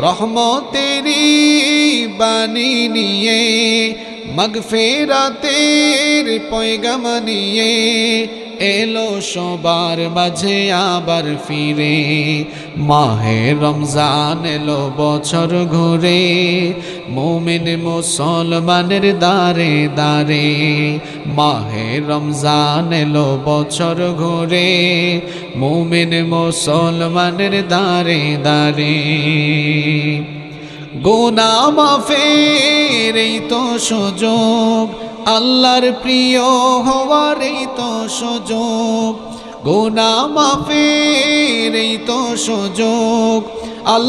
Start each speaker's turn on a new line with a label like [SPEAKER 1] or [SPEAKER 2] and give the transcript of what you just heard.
[SPEAKER 1] রহমতেরি বাণী নিয়ে মগফেরাতের পয়গাম নিয়ে এলো সবার মাঝে আবার ফিরে। মাহে রমজান এলো বছর ঘুরে। মুমিন মুসলমানের দারে দারে মাহে রমজান এলো বছর ঘুরে। মুমিন মুসলমানের দারে দারে গোনা মাফের এই তো সুযোগ। আল্লাহর প্রিয় হওয়ার এই তো সুযোগ। গোনা মাফের এই তো সুযোগ। আল্লাহ